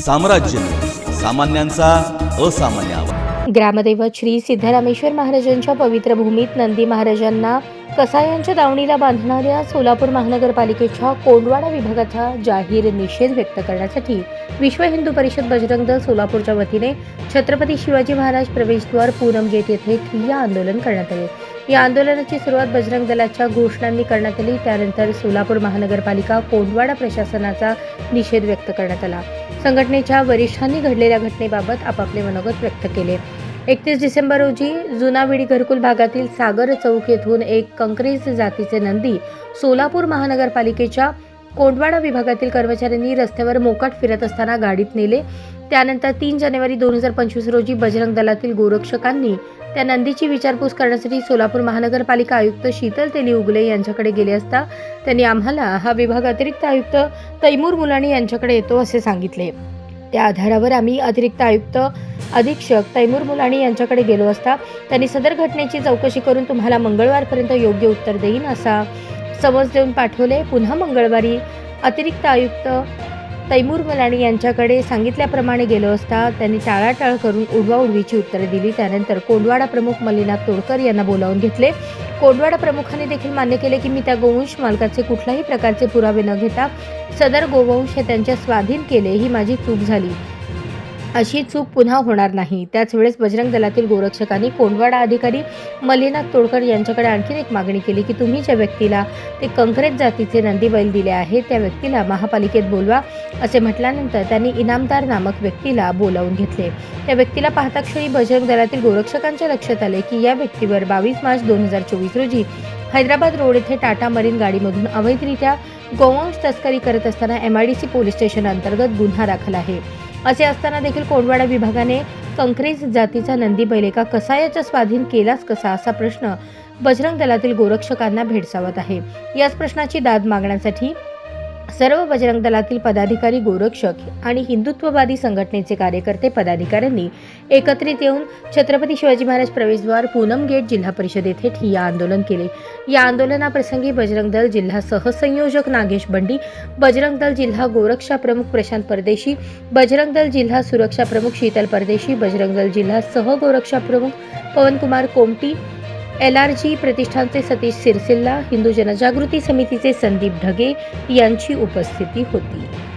साम्राज्य. सामान्यांचा असामान्य आवाज. ग्रामदैवत श्री सिद्धरामेश्वर महाराजांच्या पवित्र भूमीत नंदी महाराजांना कसायांच्या दावणीला बांधणाऱ्या सोलापूर महानगरपालिकेच्या कोंडवाडा विभागाचा जाहीर निषेध व्यक्त करण्यासाठी विश्व हिंदू परिषद बजरंग दल सोलापूरच्या वतीने छत्रपती शिवाजी महाराज प्रवेशद्वार पूनम गेट येथे ठिय्या आंदोलन करण्यात आले. या आंदोलनाची सुरुवात बजरंग दलाच्या घोषणांनी करण्यात आली. त्यानंतर सोलापूर महानगरपालिका कोंडवाडा प्रशासनाचा निषेध व्यक्त करण्यात आला. संघटनेच्या वरिष्ठांनी घडलेल्या घटनेबाबत आपापले मनोगत व्यक्त केले. एकतीस डिसेंबर रोजी जुनाविडी घरकुल भागातील सागर चौक येथून एक कंक्रीज जातीचे नंदी सोलापूर महानगरपालिकेच्या कोंडवाडा विभागातील कर्मचाऱ्यांनी रस्त्यावर मोकाट फिरत असताना गाडीत नेले. त्यानंतर तीन जानेवारी दोन हजार पंचवीस रोजी बजरंग दलातील गोरक्षकांनी त्या नंदीची विचारपूस करण्यासाठी सोलापूर महानगरपालिका आयुक्त शीतल तेली उगले यांच्याकडे गेले असता त्यांनी आम्हाला हा विभाग अतिरिक्त आयुक्त तैमूर मुलाणी यांच्याकडे येतो असे सांगितले. त्या आधारावर आम्ही अतिरिक्त आयुक्त अधीक्षक तैमूर मुलाणी यांच्याकडे गेलो असता त्यांनी सदर घटनेची चौकशी करून तुम्हाला मंगळवारपर्यंत योग्य उत्तर देईन असा समज देऊन पाठवले. पुन्हा मंगळवारी अतिरिक्त आयुक्त तैमूर मलाणी यांच्याकडे सांगितल्याप्रमाणे गेलो असता त्यांनी टाळाटाळ करून उडवाउडवीची उत्तरे दिली. त्यानंतर कोंडवाडा प्रमुख मल्लीनाथ तोडकर यांना बोलावून घेतले. कोंडवाडा प्रमुखांनी देखील मान्य केले की मी त्या गोवंश मालकाचे कुठल्याही प्रकारचे पुरावे न घेता सदर गोवंश हे त्यांच्या स्वाधीन केले. ही माझी चूक झाली. अशी चूक पुन्हा होणार नाही. त्याच वेळेस बजरंग दलातील गोरक्षकांनी कोंडवाडा अधिकारी मल्लीनाथ तोडकर यांच्याकडे आणखीन एक मागणी केली की तुम्ही ज्या व्यक्तीला ते कंक्रेट जातीचे नंदी बैल दिले आहे त्या व्यक्तीला महापालिकेत बोलवा असे म्हटल्यानंतर त्यांनी इनामदार नामक व्यक्तीला बोलावून घेतले. त्या व्यक्तीला पाहता क्षणी बजरंग दलातील गोरक्षकांच्या लक्षात आले की या व्यक्तीवर बावीस मार्च दोन हजार चोवीस रोजी हैदराबाद रोड येथे टाटा मरीन गाडीमधून अवैधरित्या गोवंश तस्करी करत असताना एमआयडीसी पोलीस स्टेशन अंतर्गत गुन्हा दाखल आहे. असे असताना देखील कोंडवाडा विभागाने कंक्रेज जातीचा नंदी बैल एका कसायाच्या स्वाधीन केलाच कसा असा प्रश्न बजरंग दलातील गोरक्षकांना भेडसावत आहे. याच प्रश्नाची दाद मागण्यासाठी सर्व बजरंग दलातील पदाधिकारी गोरक्षक आणि हिंदुत्ववादी संघटनेचे कार्यकर्ते पदाधिकाऱ्यांनी एकत्रित येऊन छत्रपती शिवाजी महाराज प्रवेशद्वार पूनम गेट जिल्हा परिषद येथे ठिय्या आंदोलन केले. या आंदोलनाप्रसंगी बजरंग दल जिल्हा सहसंयोजक नागेश बंडी बजरंग दल जिल्हा गोरक्षा प्रमुख प्रशांत परदेशी बजरंग दल जिल्हा सुरक्षा प्रमुख शीतल परदेशी बजरंग दल जिल्हा सहगोरक्षा प्रमुख Pawankumar Komti L R G प्रतिष्ठानचे सतीश सिरसिल्ला हिंदू जनजागृती समितीचे संदीप ढगे यांची उपस्थिती होती.